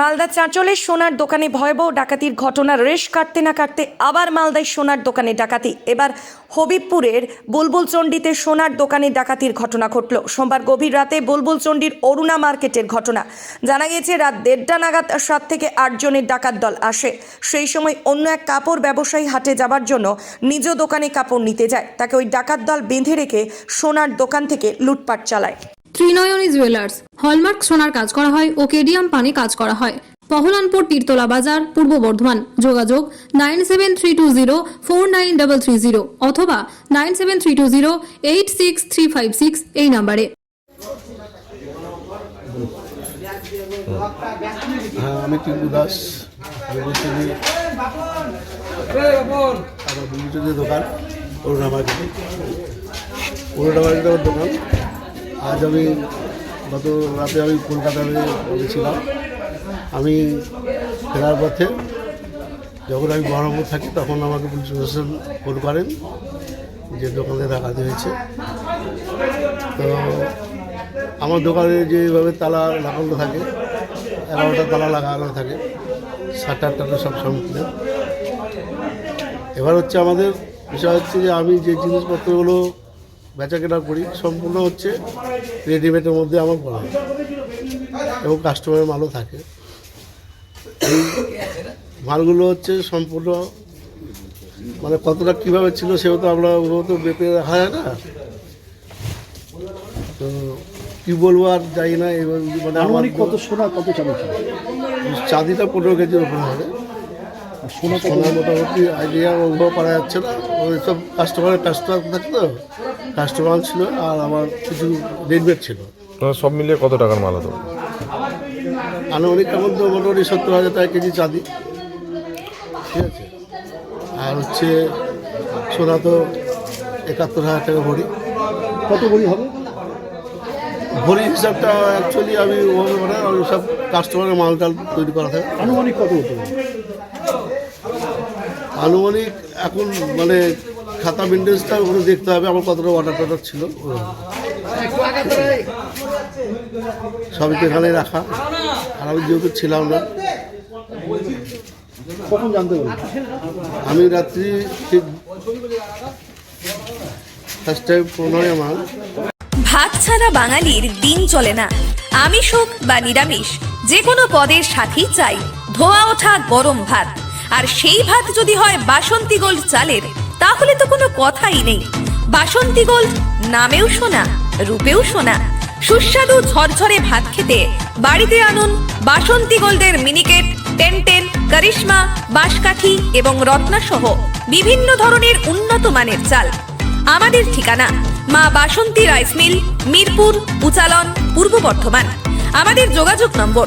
মালদা চাঁচলের সোনার দোকানে ভয়াবহ ডাকাতির ঘটনা। রেশ কাটতে না কাটতে আবার মালদায় সোনার দোকানে ডাকাতি। এবার হবিবপুরের বুলবুল চণ্ডীতে সোনার দোকানে ডাকাতির ঘটনা ঘটল। সোমবার গভীর রাতে বুলবুল চণ্ডীর অরুণা মার্কেটের ঘটনা। জানা গিয়েছে, রাত দেড়টা নাগাদ সাত থেকে আটজনের ডাকাত দল আসে। সেই সময় অন্য এক কাপড় ব্যবসায়ী হাটে যাবার জন্য নিজ দোকানে কাপড় নিতে যায়। তাকে ওই ডাকাত দল বেঁধে রেখে সোনার দোকান থেকে লুটপাট চালায়। ত্রিনয়নী জুয়েলার্স। হলমার্ক সোনার কাজ করা হয় ও কেডিয়াম পানি কাজ করা হয়। পহলানপুর তীরতলা বাজার, পূর্ব বর্ধমান। যোগাযোগ nine seven three two zero four nine double three zero অথবা nine seven three two zero eight six three five six এই নাম্বারে। হ্যাঁ দোকান। আজ আমি গত রাতে আমি কলকাতায় গেছিলাম আমি ফেরার পথে যখন আমি বহরমপুর থাকি তখন আমাকে পুলিশ প্রশাসন ফোন করেন যে দোকানে ডাকাতি হয়েছে। তো আমার দোকানে যেভাবে তালা লাগানো থাকে, এগারোটা তালা লাগানো থাকে সাত আটটা সব সম্পূর্ণ। এবার হচ্ছে আমাদের বিষয় হচ্ছে যে আমি যে জিনিসপত্রগুলো বেচা কেনা করি সম্পূর্ণ হচ্ছে রেডিমেডের মধ্যে আমার করা। হয় এবং কাস্টমারের মালও থাকে। এই মালগুলো হচ্ছে সম্পূর্ণ মানে কতটা কীভাবে ছিল সেও তো আমরা ওগুলো তো বেপে রাখা যায় না। তো কী বলব আর যাই না এবার মানে আমার কত সোনা কত চাঁদি ছিল? চাঁদিটা পনেরো কেজির ওপরে হবে। আর সোনা মোটামুটি আইডিয়া ওগুলো পারা যাচ্ছে না। ওই সব কাস্টমারের কাস্টমার থাকে তো কাস্টমার ছিল আর আমার কিছু রেডমেড ছিল। সব মিলিয়ে কত টাকার মাল হতো আনুমানিক এখন তো মোটামুটি সত্তর হাজার টাকা কেজি চাঁদি। ঠিক আছে? আর হচ্ছে সোনা তো একাত্তর হাজার টাকা ভরি। কত বড়ি হবে? ভরি হিসাবটা অ্যাকচুয়ালি আমি ওভাবে মানে ওই সব কাস্টমারের মাল টাল তৈরি করা থাকে। আনুমানিক কত হতো আনুমানিক এখন মানে খাতা মেনটেন্সটা ওগুলো দেখতে হবে, আমার কতটা অর্ডার টর্ডার ছিল। সবই তো এখানে রাখা। আর আমি যেহেতু ছিলাম না কখন জানতে পারবেন আমি রাত্রি ঠিক ফার্স্ট টাইম পনেরোই আমার ভাত ছাড়া বাঙালির দিন চলে না। আমিষ হোক বা নিরামিষ যে কোনো পদের সাথেই চাই। ধোয়া ওঠা গরম ভাত। আর সেই ভাত যদি হয় বাসন্তী গোল্ড চালের, তাহলে তো কোনো কথাই নেই। বাসন্তী গোল্ড নামেও শোনা রূপেও শোনা সুস্বাদু ঝরঝরে ভাত খেতে বাড়িতে আনুন বাসন্তী গোল্ডের মিনিকেট টেন টেন করিশ্মা, বাঁশকাঠি এবং রত্না সহ বিভিন্ন ধরনের উন্নত মানের চাল। আমাদের ঠিকানা মা বাসন্তী রাইস মিল, মিরপুর, উচালন, পূর্ব বর্ধমান। আমাদের যোগাযোগ নম্বর